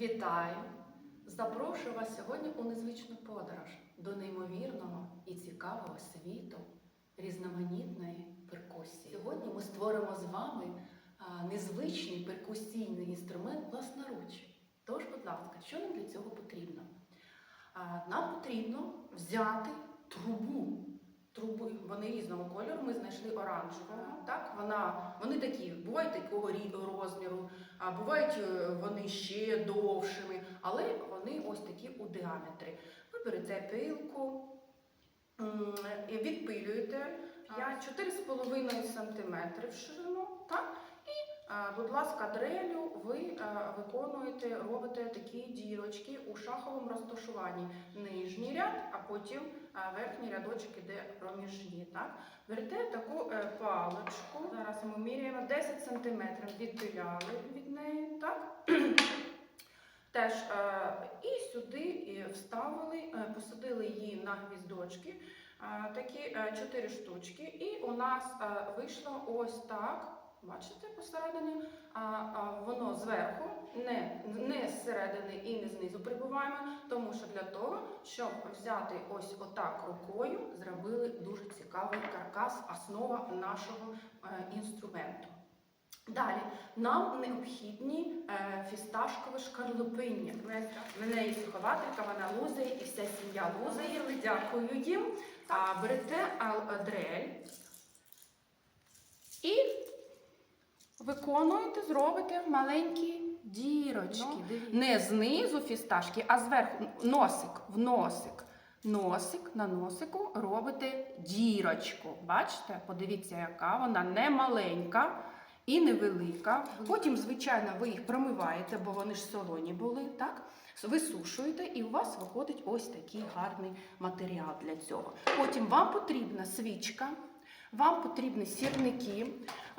Вітаю! Запрошую вас сьогодні у незвичну подорож до неймовірного і цікавого світу різноманітної перкусії. Сьогодні ми створимо з вами незвичний перкусійний інструмент власноруч. Тож, будь ласка, що нам для цього потрібно? Нам потрібно взяти трубу. Труби, вони різного кольору. Ми знайшли оранжевого. Так, вона, вони такі, бувають такого розміру, а бувають е, вони ще довшими, але вони ось такі у діаметрі. Ви берете пилку, відпилюєте 4,5 см в ширину, так? Будь ласка, дрелю ви виконуєте, робите такі дірочки у шаховому розташуванні. Нижній ряд, а потім верхній рядочок іде проміжні. Так? Берете таку е, паличку, зараз ми міряємо 10 см відпиляли від неї, так? Теж е, і сюди вставили, е, посадили її на гвіздочки, е, такі е, чотири штучки, і у нас е, вийшло ось так. Бачите, посередині, а, а воно зверху, не, не зсередини і не знизу прибуваємо, тому що для того, щоб взяти ось отак рукою, зробили дуже цікавий каркас, основа нашого е, інструменту. Далі нам необхідні е, фісташкові шкарлупині. В мене є вихователька, вона лузає, і вся сім'я лузає. Дякую їм. А, берете дрель і виконуєте, зробите маленькі дірочки. Не знизу фісташки, а зверху носик в носик. Носик на носику робите дірочку. Бачите? Подивіться, яка вона не маленька і невелика. Потім, звичайно, ви їх промиваєте, бо вони ж солоні були, так? Висушуєте, і у вас виходить ось такий гарний матеріал для цього. Потім вам потрібна свічка, вам потрібні сірники,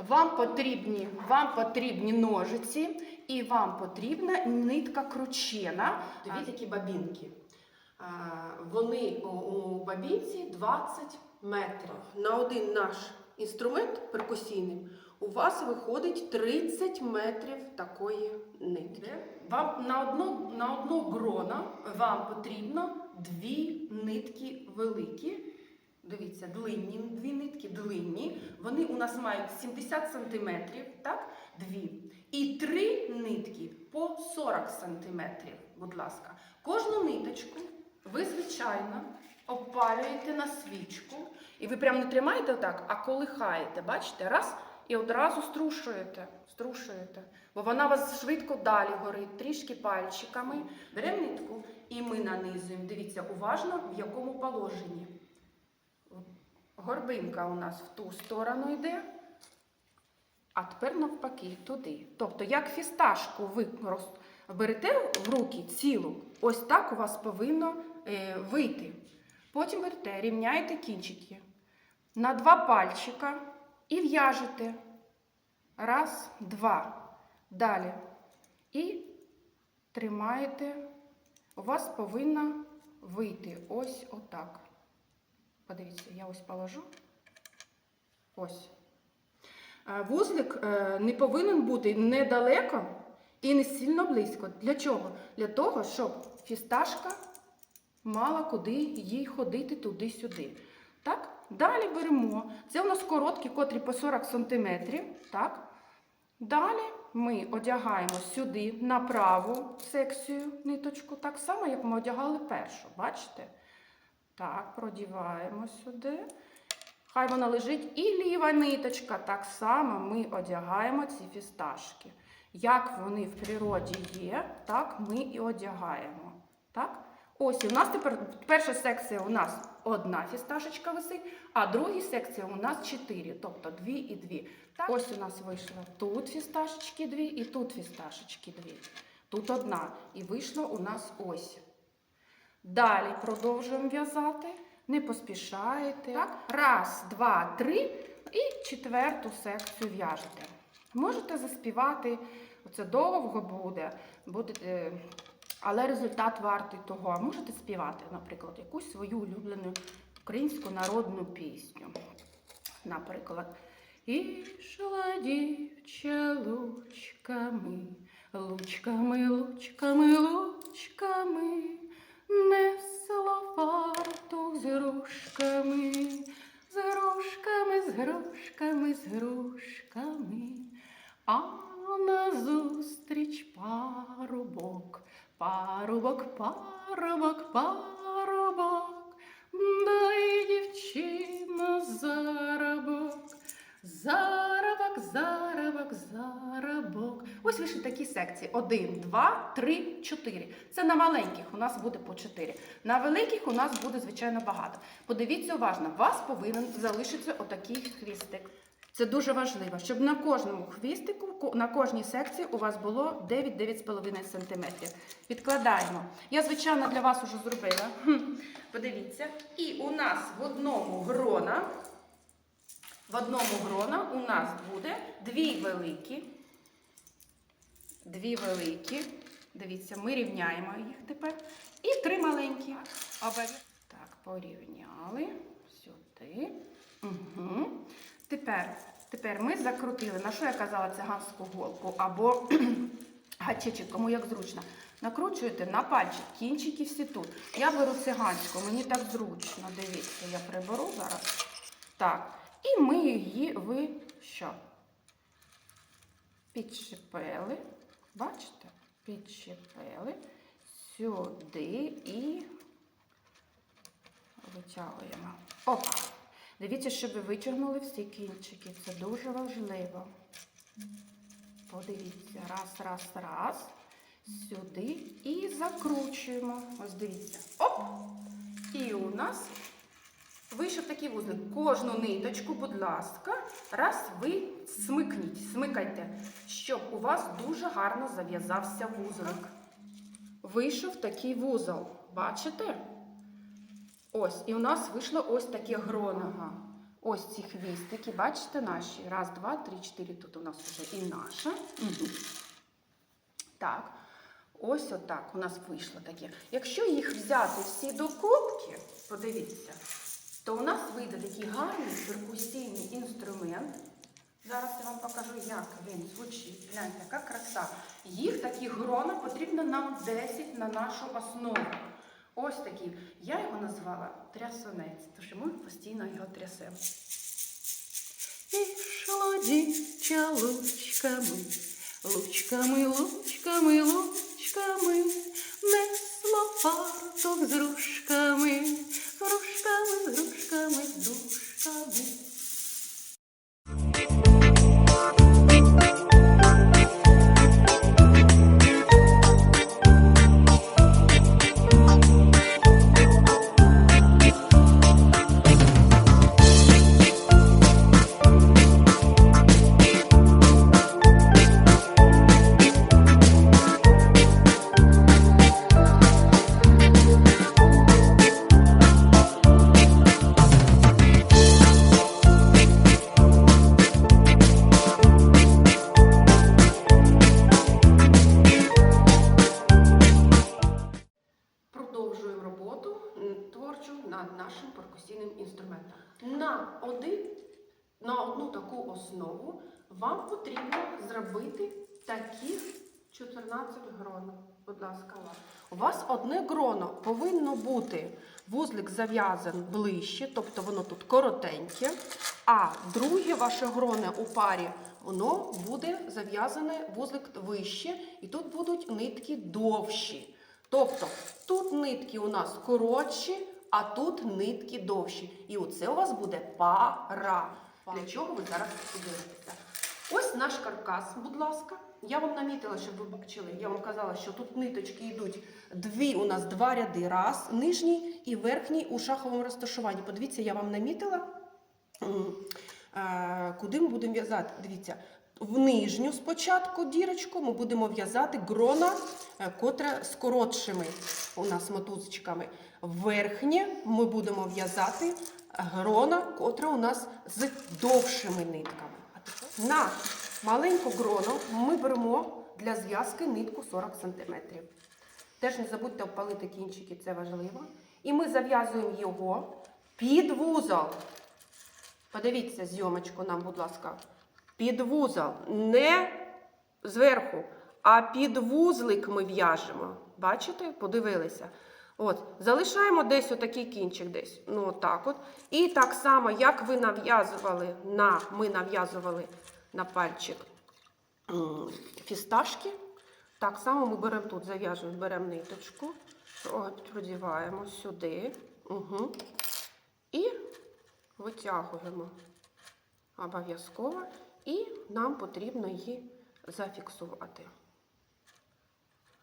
вам потрібні, вам потрібні ножиці і вам потрібна нитка кручена. Дві такі бабінки. Вони у- бабінці 20 метрів. На один наш інструмент перкусійний у вас виходить 30 метрів такої нитки. Вам на одну, на одну грона вам потрібно дві нитки великі. Дивіться, длинні дві нитки, длинні. Вони у нас мають 70 см, так? Дві. І три нитки по 40 см, будь ласка. Кожну ниточку ви, звичайно, обпалюєте на свічку. І ви прямо не тримаєте отак, а колихаєте, бачите, раз і одразу струшуєте. Струшуєте. Бо вона вас швидко далі горить, трішки пальчиками. Беремо нитку і ми нанизуємо. Дивіться, уважно в якому положенні. Горбинка у нас в ту сторону йде, а тепер навпаки туди. Тобто, як фісташку ви берете в руки цілу, ось так у вас повинно е, вийти. Потім берете, рівняєте кінчики на два пальчика і в'яжете. Раз, два. Далі. І тримаєте. У вас повинна вийти ось отак. Подивіться, я ось положу. Ось. Е, Вузлик е, не повинен бути недалеко і не сильно близько. Для чого? Для того, щоб фісташка мала куди їй ходити туди-сюди. Так? Далі беремо. Це у нас короткі, котрі по 40 см. Так? Далі ми одягаємо сюди на праву секцію ниточку, так само, як ми одягали першу. Бачите? Так, продіваємо сюди. Хай вона лежить. І ліва ниточка. Так само ми одягаємо ці фісташки. Як вони в природі є, так ми і одягаємо. Так? Ось, і у нас тепер перша секція у нас одна фісташечка висить, а друга секція у нас чотири, тобто дві і дві. Так? Ось у нас вийшло тут фісташечки дві і тут фісташечки дві. Тут одна. І вийшло у нас ось. Далі продовжуємо в'язати. Не поспішаєте. Так? Раз, два, три. І четверту секцію в'яжете. Можете заспівати, оце довго буде, буде, але результат вартий того. А можете співати, наприклад, якусь свою улюблену українську народну пісню. Наприклад, ішла дівча лучками, Лучками, лучками, лучками грушками, з грушками. А назустріч парубок, парубок, парубок, секції: один, два, три, чотири. Це на маленьких у нас буде по чотири. На великих у нас буде звичайно багато. Подивіться уважно, у вас повинен залишитися отакий хвістик. Це дуже важливо, щоб на кожному хвістику, на кожній секції у вас було 9-9,5 см. Відкладаємо. Я, звичайно, для вас уже зробила. Подивіться. І у нас в одному грона, в одному грона у нас буде дві великі. Дві великі. Дивіться, ми рівняємо їх тепер. І три маленькі. Так, порівняли. Сюди. Угу. Тепер, тепер ми закрутили, на що я казала циганську голку або гачечок, кому як зручно. Накручуєте на пальчик, кінчики всі тут. Я беру циганську, мені так зручно. Дивіться, я приберу зараз. Так. І ми її ви що? Підчепили. Бачите? Підчепили сюди і витягуємо. Опа! Дивіться, щоб ви витягнули всі кінчики. Це дуже важливо. Подивіться, раз, раз, раз. Сюди і закручуємо. Ось дивіться. Оп! І у нас вийшов такий вузлик. Кожну ниточку, будь ласка, раз ви смикніть, смикайте, щоб у вас дуже гарно зав'язався вузлик. Вийшов такий вузол. Бачите? Ось, і у нас вийшло ось таке гроно. Ага. Ось ці хвістики, бачите, наші. Раз, два, три, чотири. Тут у нас вже і наша. Мгм. Так. Ось отак у нас вийшло таке. Якщо їх взяти всі до кубки, подивіться, то у нас вийде такий гарний перкусійний інструмент. Зараз я вам покажу, як він звучить. Гляньте, яка краса. Їх такі грона потрібно нам 10 на нашу основу. Ось такий. Я його назвала трясонець, тому що ми постійно його трясемо. Ішло дівча лучками, лучками, лучками, лучками, несло фарток з грушками, з грушками, з грушками, з. Потрібно зробити таких 14 гронок. Будь ласка, у вас одне гроно повинно бути вузлик зав'язан ближче, тобто воно тут коротеньке, а друге ваше гроно у парі воно буде зав'язане вузлик вище, і тут будуть нитки довші. Тобто тут нитки у нас коротші, а тут нитки довші. І оце у вас буде пара. Для чого ви зараз подивитеся? Ось наш каркас, будь ласка. Я вам намітила, щоб ви бачили. Я вам казала, що тут ниточки йдуть дві, у нас два ряди. Раз, нижній і верхній у шаховому розташуванні. Подивіться, я вам намітила, е, куди ми будемо в'язати. Дивіться, в нижню спочатку дірочку ми будемо в'язати грона, е, котре з коротшими у нас мотузочками. Верхнє ми будемо в'язати грона, котре у нас з довшими нитками. На маленьку грону ми беремо для зв'язки нитку 40 см. Теж не забудьте обпалити кінчики, це важливо. І ми зав'язуємо його під вузол. Подивіться зйомочку нам, будь ласка. Під вузол. Не зверху, а під вузлик ми в'яжемо. Бачите? Подивилися. От, залишаємо десь отакий кінчик десь. Ну, отак от. І так само, як ви нав'язували на, ми нав'язували на пальчик фісташки, так само ми беремо тут, зав'яжемо, беремо ниточку, продіваємо сюди. Угу. І витягуємо обов'язково. І нам потрібно її зафіксувати.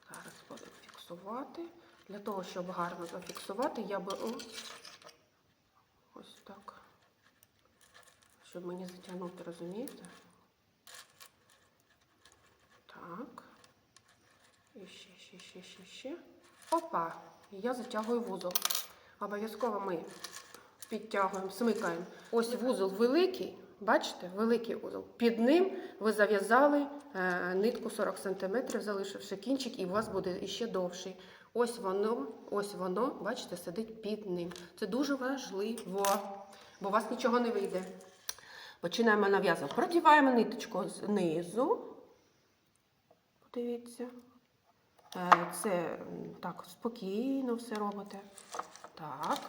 Зараз будемо фіксувати. Для того, щоб гарно зафіксувати, я беру ось так. Щоб мені затягнути, розумієте? Так. І ще, ще, ще, ще, ще. Опа! Я затягую вузол. Обов'язково ми підтягуємо, смикаємо. Ось вузол великий, бачите, великий вузол. Під ним ви зав'язали е, нитку 40 см, залишивши кінчик, і у вас буде іще довший. Ось воно, ось воно, бачите, сидить під ним. Це дуже важливо, бо у вас нічого не вийде. Починаємо нав'язувати. Продіваємо ниточку знизу. Подивіться. Е, Це так спокійно все робите. Так.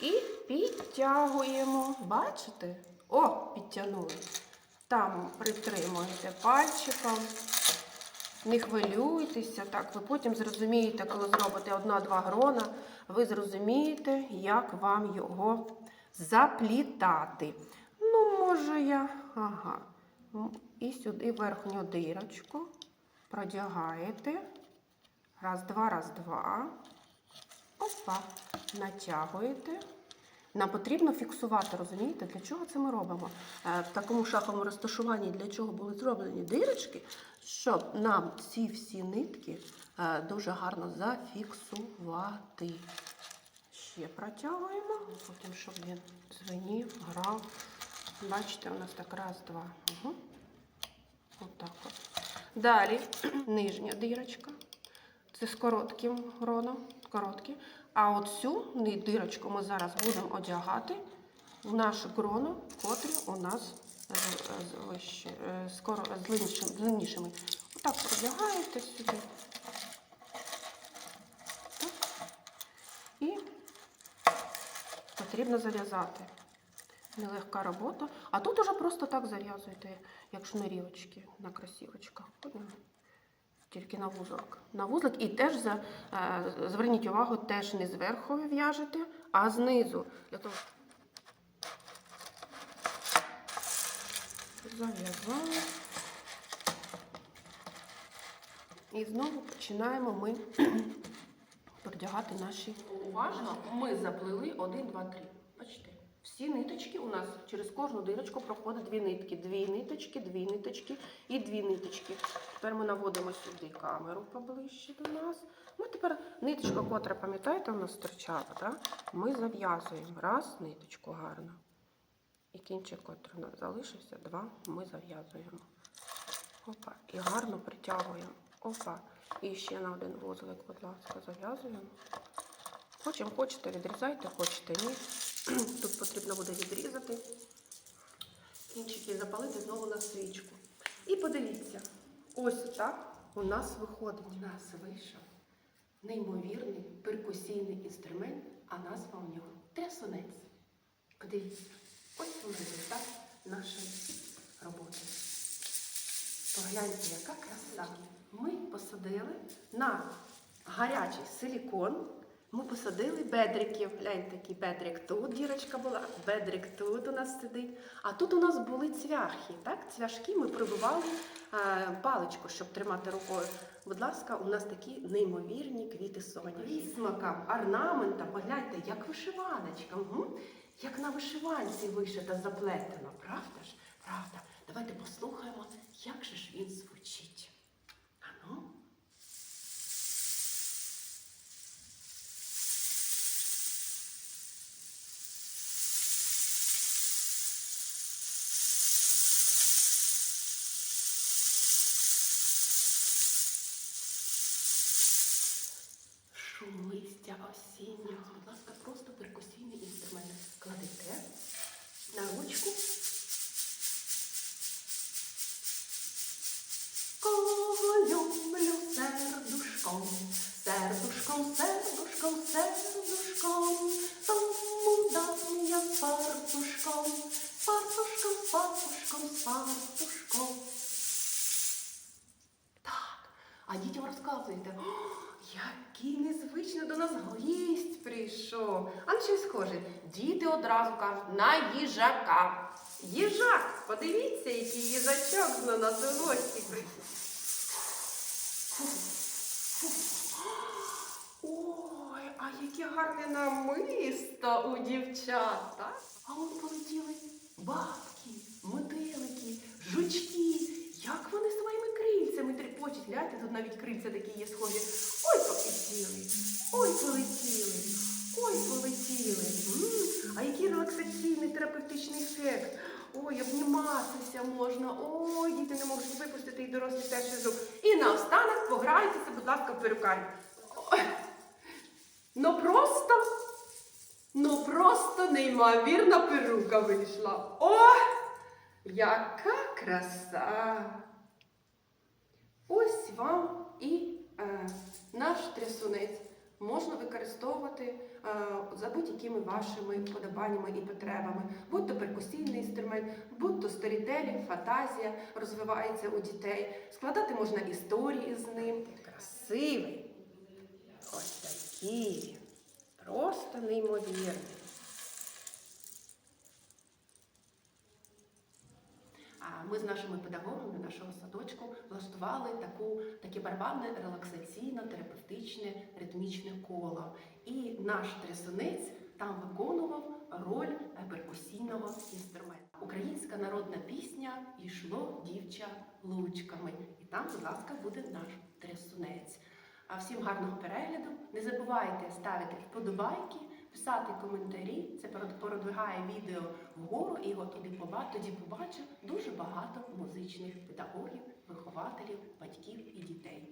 І підтягуємо. Бачите? О, підтягнули. Там притримуєте пальчиком. Не хвилюйтеся, так ви потім зрозумієте, коли зробите одна-два грона, ви зрозумієте, як вам його заплітати. Ну, може я. Ага. І сюди верхню дирочку продягаєте. Раз, два, раз, два. Опа. Натягуєте. Нам потрібно фіксувати, розумієте, для чого це ми робимо? Е, В такому шаховому розташуванні для чого були зроблені дирочки, щоб нам ці всі нитки е, дуже гарно зафіксувати. Ще протягуємо, потім, щоб він дзвенів, грав. Бачите, у нас так раз, два. Угу. Отак от. Далі нижня дирочка. Це з коротким роном. Короткі. А от цю дирочку ми зараз будемо одягати в нашу грону, котрі у нас скоро, з, длиннішими. Отак продягаєте сюди. Так. І потрібно зав'язати. Нелегка робота. А тут уже просто так зав'язуєте, як шнурівочки на красівочках. Тільки на вузлик. На вузлик і теж за, е, зверніть увагу, теж не зверху в'яжете, а знизу. Для того... Зав'язали. І знову починаємо ми продягати наші. Уважно ми заплели 1, 2, 3. Бачите? Всі ниточки у нас через кожну дирочку проходить дві нитки. Дві ниточки, дві ниточки і дві ниточки. Тепер ми наводимо сюди камеру поближче до нас. Ми тепер ниточка, котра, пам'ятаєте, у нас стирчала, да? ми зав'язуємо. Раз, ниточку гарно. І кінчик, котрий у нас залишився, два, ми зав'язуємо. Опа. І гарно притягуємо. Опа. І ще на один вузлик, будь ласка, зав'язуємо. Хочемо, хочете, відрізайте, хочете, ні. Тут потрібно буде відрізати. Кінчики запалити знову на свічку. І подивіться, ось так у нас виходить. У нас вийшов неймовірний перкусійний інструмент, а назва у нього трясунець. Подивіться, ось він результат нашої роботи. Погляньте, яка краса. Ми посадили на гарячий силікон. Ми посадили бедриків. Гляньте, який бедрик тут дірочка була, бедрик тут у нас сидить. А тут у нас були цвяхи. Так? Цвяшки ми прибивали е, паличку, щоб тримати рукою. Будь ласка, у нас такі неймовірні квіти соняшника. Вісмакам, орнаментам, погляньте, як вишиваночка. Угу. Як на вишиванці вишита, заплетено, правда ж? Правда. Давайте послухаємо, як же ж він звучить. Ану. Шум листя осіннього. Будь ласка, просто інструмент. Кладете на ручку. Ко сердушком, сердушком, сердушком, сердушком, тому дам я фартушком, фартушком, фартушком, фартушком. Так, а дітям розказуєте, «О, який незвично до нас гість прийшов. А на щось схоже, діти одразу кажуть на їжака. Їжак, подивіться, який їжачок у гості. Ой, а яке гарне намисто у дівчат, так? А он полетіли бабки, мотилики, жучки. Як вони своїми крильцями трепочуть. Гляньте, тут навіть крильця такі є схожі. Ой, полетіли, ой, полетіли, ой, полетіли. А який релаксаційний терапевтичний ефект. Ой, обніматися можна. Ой, діти не можуть випустити і дорослі теж із рук. І наостанок пограйтеся, будь ласка, в перукарню. Ну просто, ну просто неймовірна перука вийшла. О, яка краса! Ось вам і е, наш трясунець. Можна використовувати за будь-якими вашими вподобаннями і потребами. Будь то перкусійний інструмент, будь то сторітелінг, фантазія розвивається у дітей. Складати можна історії з ним. Красивий. Ось такий, Просто неймовірні. А ми з нашими педагогами нашого садочку влаштували таку, таке барабанне релаксаційно-терапевтичне ритмічне коло. І наш трясунець там виконував роль е, перкусійного інструменту. Українська народна пісня Йшло дівча лучками. І там, будь ласка, буде наш трясунець. А всім гарного перегляду. Не забувайте ставити вподобайки, писати коментарі. Це продвигає відео вгору і його тоді побачить дуже багато музичних педагогів, вихователів, батьків і дітей.